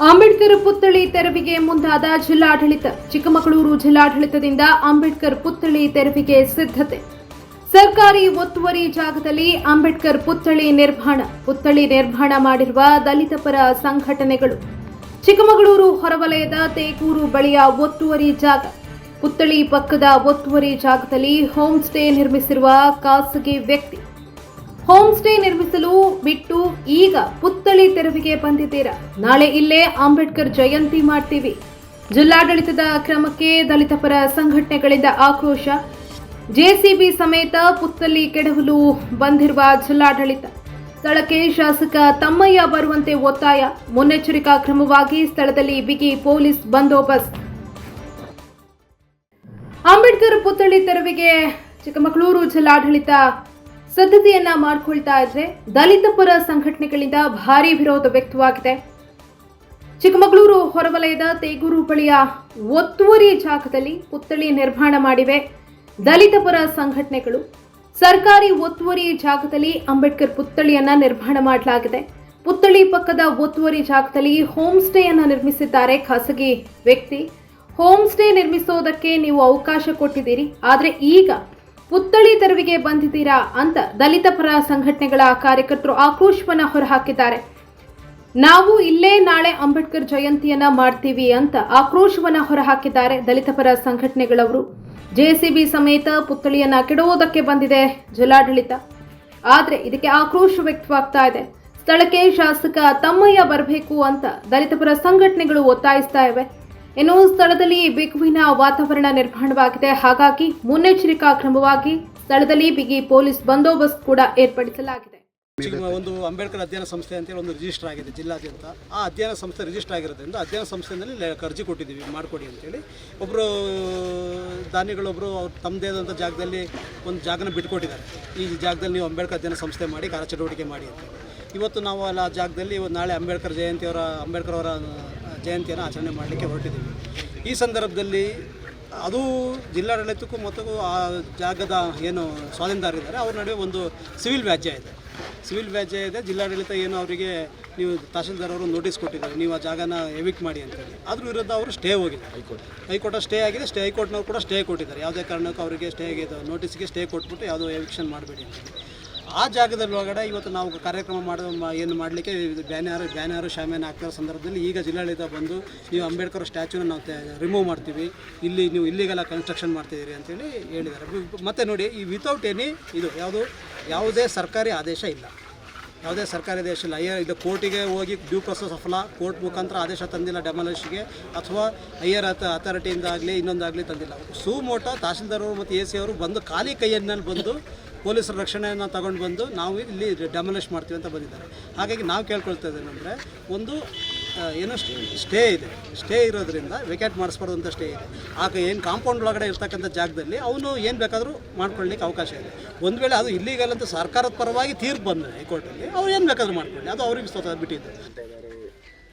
ಅಂಬೇಡ್ಕರ್ ಪುತ್ಥಳಿ ತೆರವಿಗೆ ಮುಂದಾದ ಜಿಲ್ಲಾಡಳಿತ. ಚಿಕ್ಕಮಗಳೂರು ಜಿಲ್ಲಾಡಳಿತದಿಂದ ಅಂಬೇಡ್ಕರ್ ಪುತ್ಥಳಿ ತೆರವಿಗೆ ಸಿದ್ಧತೆ. ಸರ್ಕಾರಿ ಒತ್ತುವರಿ ಜಾಗದಲ್ಲಿ ಅಂಬೇಡ್ಕರ್ ಪುತ್ಥಳಿ ನಿರ್ಮಾಣ ಪುತ್ಥಳಿ ನಿರ್ಮಾಣ ಮಾಡಿರುವ ದಲಿತ ಪರ ಸಂಘಟನೆಗಳು. ಚಿಕ್ಕಮಗಳೂರು ಹೊರವಲಯದ ತೇಕೂರು ಬಳಿಯ ಒತ್ತುವರಿ ಜಾಗ. ಪುತ್ಥಳಿ ಪಕ್ಕದ ಒತ್ತುವರಿ ಜಾಗದಲ್ಲಿ ಹೋಮ್ ಸ್ಟೇ ನಿರ್ಮಿಸಿರುವ ಖಾಸಗಿ ವ್ಯಕ್ತಿ. ಹೋಮ್ ಸ್ಟೇ ನಿರ್ಮಿಸಲು ಬಿಟ್ಟು ಈಗ ಪುತ್ಥಳಿ ತೆರವಿಗೆ ಬಂದಿದ್ದೀರಾ? ನಾಳೆ ಇಲ್ಲೇ ಅಂಬೇಡ್ಕರ್ ಜಯಂತಿ ಮಾಡ್ತೀವಿ. ಜಿಲ್ಲಾಡಳಿತದ ಕ್ರಮಕ್ಕೆ ದಲಿತ ಪರ ಸಂಘಟನೆಗಳಿಂದ ಆಕ್ರೋಶ. ಜೆಸಿಬಿ ಸಮೇತ ಪುತ್ತಲಿ ಕೆಡವಲು ಬಂದಿರುವ ಜಿಲ್ಲಾಡಳಿತ. ಸ್ಥಳಕ್ಕೆ ಶಾಸಕ ತಮ್ಮಯ್ಯ ಬರುವಂತೆ ಒತ್ತಾಯ. ಮುನ್ನೆಚ್ಚರಿಕಾ ಕ್ರಮವಾಗಿ ಸ್ಥಳದಲ್ಲಿ ಬಿಗಿ ಪೊಲೀಸ್ ಬಂದೋಬಸ್ತ್. ಅಂಬೇಡ್ಕರ್ ಪುತ್ಥಳಿ ತೆರವಿಗೆ ಚಿಕ್ಕಮಗಳೂರು ಜಿಲ್ಲಾಡಳಿತ ಸಿದ್ಧತೆಯನ್ನ ಮಾಡಿಕೊಳ್ತಾ ಇದ್ರೆ ದಲಿತ ಪರ ಸಂಘಟನೆಗಳಿಂದ ಭಾರಿ ವಿರೋಧ ವ್ಯಕ್ತವಾಗಿದೆ. ಚಿಕ್ಕಮಗಳೂರು ಹೊರವಲಯದ ತೇಗೂರು ಬಳಿಯ ಒತ್ತುವರಿ ಜಾಗದಲ್ಲಿ ಪುತ್ಥಳಿ ನಿರ್ಮಾಣ ಮಾಡಿವೆ. ದಲಿತ ಪರ ಸಂಘಟನೆಗಳು ಸರ್ಕಾರಿ ಒತ್ತುವರಿ ಜಾಗದಲ್ಲಿ ಅಂಬೇಡ್ಕರ್ ಪುತ್ಥಳಿಯನ್ನ ನಿರ್ಮಾಣ ಮಾಡಲಾಗಿದೆ. ಪುತ್ಥಳಿ ಪಕ್ಕದ ಒತ್ತುವರಿ ಜಾಗದಲ್ಲಿ ಹೋಮ್ ಸ್ಟೇಯನ್ನ ನಿರ್ಮಿಸಿದ್ದಾರೆ ಖಾಸಗಿ ವ್ಯಕ್ತಿ. ಹೋಮ್ ಸ್ಟೇ ನಿರ್ಮಿಸೋದಕ್ಕೆ ನೀವು ಅವಕಾಶ ಕೊಟ್ಟಿದ್ದೀರಿ. ಆದರೆ ಈಗ ಪುತ್ಥಳಿ ತೆರವಿಗೆ ಬಂದಿದ್ದೀರಾ ಅಂತ ದಲಿತ ಪರ ಸಂಘಟನೆಗಳ ಕಾರ್ಯಕರ್ತರು ಆಕ್ರೋಶವನ್ನ ಹೊರಹಾಕಿದ್ದಾರೆ. ನಾವು ಇಲ್ಲೇ ನಾಳೆ ಅಂಬೇಡ್ಕರ್ ಜಯಂತಿಯನ್ನ ಮಾಡ್ತೀವಿ ಅಂತ ಆಕ್ರೋಶವನ್ನ ಹೊರಹಾಕಿದ್ದಾರೆ ದಲಿತ ಪರ ಸಂಘಟನೆಗಳವರು. ಜೆಸಿಬಿ ಸಮೇತ ಪುತ್ಥಳಿಯನ್ನ ಕೆಡುವುದಕ್ಕೆ ಬಂದಿದೆ ಜಿಲ್ಲಾಡಳಿತ. ಆದರೆ ಇದಕ್ಕೆ ಆಕ್ರೋಶ ವ್ಯಕ್ತವಾಗ್ತಾ ಇದೆ. ಸ್ಥಳಕ್ಕೆ ಶಾಸಕ ತಮ್ಮಯ್ಯ ಬರಬೇಕು ಅಂತ ದಲಿತ ಪರ ಸಂಘಟನೆಗಳು ಒತ್ತಾಯಿಸ್ತಾ ಇವೆ. ಇನ್ನು ಸ್ಥಳದಲ್ಲಿ ಬಿಗುವಿನ ವಾತಾವರಣ ನಿರ್ಮಾಣವಾಗಿದೆ. ಹಾಗಾಗಿ ಮುನ್ನೆಚ್ಚರಿಕಾ ಕ್ರಮವಾಗಿ ಸ್ಥಳದಲ್ಲಿ ಬಿಗಿ ಪೊಲೀಸ್ ಬಂದೋಬಸ್ತ್ ಕೂಡ ಏರ್ಪಡಿಸಲಾಗಿದೆ. ಒಂದು ಅಂಬೇಡ್ಕರ್ ಅಧ್ಯಯನ ಸಂಸ್ಥೆ ಅಂತೇಳಿ ಒಂದು ರಿಜಿಸ್ಟರ್ ಆಗಿದೆ ಜಿಲ್ಲಾದ್ಯಂತ. ಆ ಅಧ್ಯಯನ ಸಂಸ್ಥೆ ರಿಜಿಸ್ಟರ್ ಆಗಿರೋದ್ರಿಂದ ಅಧ್ಯಯನ ಸಂಸ್ಥೆಯಲ್ಲಿ ಅರ್ಜಿ ಕೊಟ್ಟಿದ್ದೀವಿ, ಮಾಡಿಕೊಡಿ ಅಂತೇಳಿ ಒಬ್ಬರು ದಾನಿಗಳೊಬ್ಬರು ಅವ್ರು ತಮ್ಮದೇ ಆದಂಥ ಜಾಗದಲ್ಲಿ ಒಂದು ಜಾಗನ ಬಿಟ್ಕೊಟ್ಟಿದ್ದಾರೆ. ಈ ಜಾಗದಲ್ಲಿ ನೀವು ಅಂಬೇಡ್ಕರ್ ಅಧ್ಯಯನ ಸಂಸ್ಥೆ ಮಾಡಿ, ಕಾರ್ಯಚಟುವಟಿಕೆ ಮಾಡಿ ಅಂತ ಇವತ್ತು ನಾವು ಅಲ್ಲಿ ಆ ಜಾಗದಲ್ಲಿ ನಾಳೆ ಅಂಬೇಡ್ಕರ್ ಜಯಂತಿಯವರ ಅಂಬೇಡ್ಕರ್ ಅವರ ಜಯಂತಿಯನ್ನು ಆಚರಣೆ ಮಾಡಲಿಕ್ಕೆ ಹೊರಟಿದ್ದೀವಿ. ಈ ಸಂದರ್ಭದಲ್ಲಿ ಅದು ಜಿಲ್ಲಾಡಳಿತಕ್ಕೂ ಮತ್ತು ಆ ಜಾಗದ ಏನು ಸ್ವಾಧೀನದಾರಿದ್ದಾರೆ ಅವ್ರ ನಡುವೆ ಒಂದು ಸಿವಿಲ್ ವ್ಯಾಜ್ಯ ಇದೆ. ಸಿವಿಲ್ ವ್ಯಾಜ್ಯ ಇದೆ, ಜಿಲ್ಲಾಡಳಿತ ಏನು ಅವರಿಗೆ ನೀವು ತಹಸೀಲ್ದಾರ್ ಅವರು ನೋಟಿಸ್ ಕೊಟ್ಟಿದ್ದಾರೆ, ನೀವು ಆ ಜಾಗನ ಎವಿಕ್ಟ್ ಮಾಡಿ ಅಂತೇಳಿ ಅದ್ರ ವಿರುದ್ಧ ಅವರು ಸ್ಟೇ ಹೋಗಿದೆ high court high court stay ಆಗಿದೆ, ಸ್ಟೇ ಹೈಕೋರ್ಟ್ನವ್ರು ಕೂಡ ಸ್ಟೇ ಕೊಟ್ಟಿದ್ದಾರೆ. ಯಾವುದೇ ಕಾರಣಕ್ಕೂ ಅವರಿಗೆ ಸ್ಟೇ ಆಗಿದೆ ನೋಟಿಸ್ಗೆ ಸ್ಟೇ ಕೊಟ್ಬಿಟ್ಟು ಯಾವುದೋ ಎವಿಕ್ಷನ್ ಮಾಡಬೇಡಿ ಅಂತೇಳಿ ಆ ಜಾಗದಲ್ಲಿ ಒಳಗಡೆ ಇವತ್ತು ನಾವು ಕಾರ್ಯಕ್ರಮ ಮಾಡೋ ಏನು ಮಾಡಲಿಕ್ಕೆ ಬ್ಯಾನರ್ ಬ್ಯಾನರ್, ಶಾಮಿಯಾನ ಹಾಕ್ತಿರೋ ಸಂದರ್ಭದಲ್ಲಿ ಈಗ ಜಿಲ್ಲಾಡಳಿತ ಬಂದು ನೀವು ಅಂಬೇಡ್ಕರ್ ಸ್ಟ್ಯಾಚ್ಯೂನ ನಾವು ರಿಮೂವ್ ಮಾಡ್ತೀವಿ. ಇಲ್ಲಿ ನೀವು ಇಲ್ಲಿಗೆಲ್ಲ ಕನ್ಸ್ಟ್ರಕ್ಷನ್ ಮಾಡ್ತಿದ್ದೀರಿ ಅಂತೇಳಿ ಹೇಳಿದ್ದಾರೆ. ಮತ್ತು ನೋಡಿ, ಈ ವಿತೌಟ್ ಎನಿ ಇದು ಯಾವುದು? ಯಾವುದೇ ಸರ್ಕಾರಿ ಆದೇಶ ಇಲ್ಲ. ಯಾವುದೇ ಸರ್ಕಾರಿ ಆದೇಶ ಇಲ್ಲ. ಅಯ್ಯರ್ ಇದು ಕೋರ್ಟಿಗೆ ಹೋಗಿ ಡ್ಯೂ ಪ್ರೊಸೆಸ್ ಅಫಲ ಕೋರ್ಟ್ ಮುಖಾಂತರ ಆದೇಶ ತಂದಿಲ್ಲ ಡೆಮಾಲಿಷ್ಗೆ ಅಥವಾ ಹೈಯರ್ ಅಥ ಅಥಾರಿಟಿಯಿಂದ ಆಗಲಿ ಇನ್ನೊಂದಾಗಲಿ ತಂದಿಲ್ಲ. ಸುಮೋಟ ತಹಸೀಲ್ದಾರ್ ಅವರು ಮತ್ತು ಎ ಸಿ ಅವರು ಬಂದು ಖಾಲಿ ಕೈಯಲ್ಲಿ ಬಂದು ಪೊಲೀಸರ ರಕ್ಷಣೆಯನ್ನು ತಗೊಂಡು ಬಂದು ನಾವು ಇಲ್ಲಿ ಡೆಮಲಿಷ್ ಮಾಡ್ತೀವಿ ಅಂತ ಬಂದಿದ್ದಾರೆ. ಹಾಗಾಗಿ ನಾವು ಕೇಳ್ಕೊಳ್ತಾ ಇದ್ದೇನೆಂದರೆ ಒಂದು ಏನೋ ಸ್ಟೇ ಇದೆ. ಸ್ಟೇ ಇರೋದ್ರಿಂದ ವೆಕೆಟ್ ಮಾಡಿಸ್ಬಾರ್ದು ಅಂತ ಸ್ಟೇ ಇದೆ. ಆಗ ಏನು ಕಾಂಪೌಂಡ್ ಒಳಗಡೆ ಇರ್ತಕ್ಕಂಥ ಜಾಗದಲ್ಲಿ ಅವನು ಏನು ಬೇಕಾದರೂ ಮಾಡ್ಕೊಳ್ಳಿಕ್ಕೆ ಅವಕಾಶ ಇದೆ. ಒಂದು ವೇಳೆ ಅದು ಇಲ್ಲಿಗಲ್ ಅಂತ ಸರ್ಕಾರದ ಪರವಾಗಿ ತೀರ್ಪು ಬಂದರೆ ಹೈಕೋರ್ಟಲ್ಲಿ, ಅವ್ರು ಏನು ಬೇಕಾದರೂ ಮಾಡ್ಕೊಳ್ಳಿ. ಅದು ಅವ್ರಿಗೆ ಸ್ವತಃ ಬಿಟ್ಟಿದ್ದು.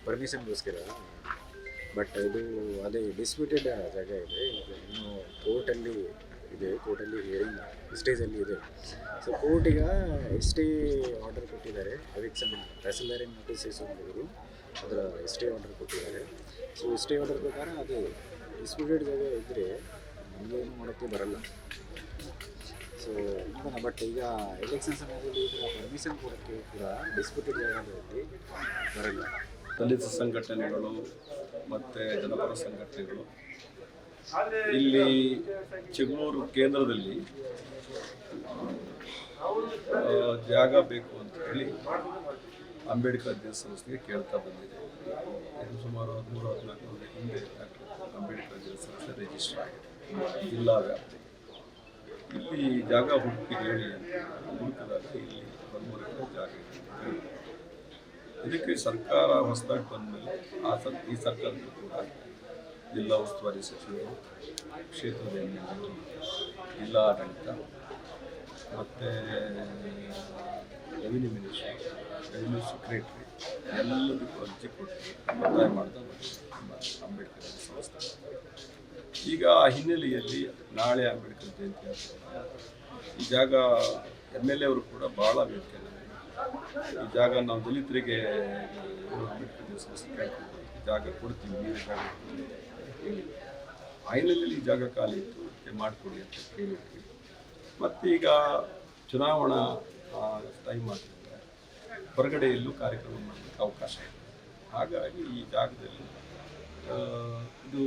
ಪರ್ಮಿಷನ್ಗೋಸ್ಕರ ಬಟ್ ಇದು ಅದೇ ಡಿಸ್ಪ್ಯೂಟೆಡ್ ಜಾಗ ಇದೆ. ಇನ್ನು ಕೋರ್ಟಲ್ಲಿ ಇದೆ, ಕೋರ್ಟಲ್ಲಿ ಹಿಯರಿಂಗ್ ಸ್ಟೇಜಲ್ಲಿ ಇದೆ. So court S T order ಕೊಟ್ಟಿದ್ದಾರೆ. ಎವಿಕ್ಷನ್ ತಹಸೀಲ್ದಾರಿ ನೋಟಿಸಸ್ ಬಂದಿದ್ರು ಅದರ ಎಸ್ ಟಿ ಆರ್ಡರ್ ಕೊಟ್ಟಿದ್ದಾರೆ. ಸೊ ಎಸ್ಟೇ ಆರ್ಡರ್ ಪ್ರಕಾರ ಅದು ಡಿಸ್ಪ್ಯೂಟೆಡ್ ಜಾಗ ಇದ್ದರೆ ನಮಗೇನು ಮಾಡೋಕ್ಕೆ ಬರಲ್ಲ. ಸೊ ನೋಡೋಣ ಬಟ್ ಈಗ ಎಲೆಕ್ಷನ್ ಸಮಯದಲ್ಲಿ ಇದರ ಪರ್ಮಿಷನ್ ಕೊಡೋಕ್ಕೆ ಕೂಡ ಡಿಸ್ಪ್ಯೂಟೆಡ್ ಜಾಗದಲ್ಲಿ ಬರಲ್ಲ. ದಲಿತ ಸಂಘಟನೆಗಳು ಮತ್ತು ಜನಪರ ಸಂಘಟನೆಗಳು ಇಲ್ಲಿ ಚಿಕ್ಕಮಗಳೂರು ಕೇಂದ್ರದಲ್ಲಿ ಜಾಗ ಬೇಕು ಅಂತ ಹೇಳಿ ಅಂಬೇಡ್ಕರ್ ಸಂಸ್ಥೆಗೆ ಕೇಳ್ತಾ ಬಂದಿದೆ. ಇದು ಸುಮಾರು ಹದಿಮೂರು, ಹದಿನಾಲ್ಕು ವರ್ಷದ ಹಿಂದೆ ಅಂಬೇಡ್ಕರ್ ಸಂಸ್ಥೆ ರಿಜಿಸ್ಟರ್ ಆಗಿದೆ. ಜಿಲ್ಲಾ ವ್ಯಾಪ್ತಿ. ಇಲ್ಲಿ ಜಾಗ ಹುಡುಕಿ ಹೇಳಿ ಹುಡುಕಿದಾಗ ಇಲ್ಲಿ ಹದಿಮೂರು ಜಾಗ ಇದೆ. ಇದಕ್ಕೆ ಸರ್ಕಾರ ಹೊಸದಾಗಿ ಬಂದಮೇಲೆ ಆ ಸರ್, ಈ ಸರ್ಕಾರದ ಕೂಡ ಜಿಲ್ಲಾ ಉಸ್ತುವಾರಿ ಸಚಿವರು ಕ್ಷೇತ್ರದ ಎಂ ಜಿಲ್ಲಾ ಆಡಳಿತ, ಮತ್ತು ರೆವಿನ್ಯೂ ಮಿನಿಸ್ಟರ್ ರೆವಿನ್ಯೂ ಸೆಕ್ರೆಟ್ರಿ ಎಲ್ಲದಕ್ಕೂ ಅರ್ಜಿ ಕೊಟ್ಟು ಒತ್ತಾಯ ಮಾಡ್ತಾ ನಮ್ಮ ಅಂಬೇಡ್ಕರ್ ಸಂಸ್ಥೆ. ಈಗ ಆ ಹಿನ್ನೆಲೆಯಲ್ಲಿ ನಾಳೆ ಅಂಬೇಡ್ಕರ್ ಜಯಂತಿ. ಈ ಜಾಗ ಎಂ ಎಲ್ ಎ ಕೂಡ ಭಾಳ ಬೇಡಿಕೆ ಈ ಜಾಗ ನಾವು ದಲಿತರಿಗೆ, ಅಂಬೇಡ್ಕರ್ ಸಂಸ್ಥೆ ಜಾಗ ಕೊಡ್ತೀವಿ, ನೀವೇ ಜಾಗ ಕೊಡಿ ಅಂತ ಹೇಳಿ ಆಯ್ನಲ್ಲಿ ಜಾಗ ಖಾಲಿ ಇತ್ತು ಅದಕ್ಕೆ ಮಾಡಿಕೊಡಿ ಅಂತ ಕೇಳಿದ್ವಿ. ಮತ್ತೀಗ ಚುನಾವಣಾ ಟೈಮ್ ಆದ್ದರಿಂದ ಹೊರಗಡೆ ಎಲ್ಲೂ ಕಾರ್ಯಕ್ರಮ ಮಾಡಲಿಕ್ಕೆ ಅವಕಾಶ ಇದೆ ಹಾಗಾಗಿ ಈ ಜಾಗದಲ್ಲಿ ಇದು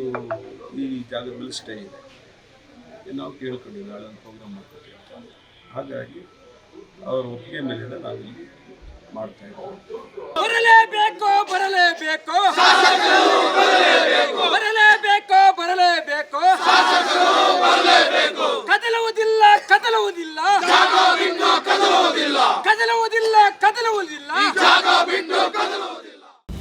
ಈ ಜಾಗದ ಮೇಲೆ ಸ್ಟೇ ಇದೆ ನಾವು ಕೇಳ್ಕೊಂಡಿವಿ ನಾಳೆ ಒಂದು ಪ್ರೋಗ್ರಾಮ್ ಮಾಡ್ಕೊತೀವಿ ಅಂತ. ಹಾಗಾಗಿ ಅವರ ಒಪ್ಪಿಗೆ ನಾವು ನಾವಿಲ್ಲಿ ಮಾಡ್ತಾ ಇದ್ದೀವಿ. ಬರಲೇಬೇಕು ಬರಲೇಬೇಕು.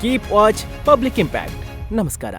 ಕೀಪ್ ವಾಚ್ ಪಬ್ಲಿಕ್ ಇಂಪ್ಯಾಕ್ಟ್ ನಮಸ್ಕಾರ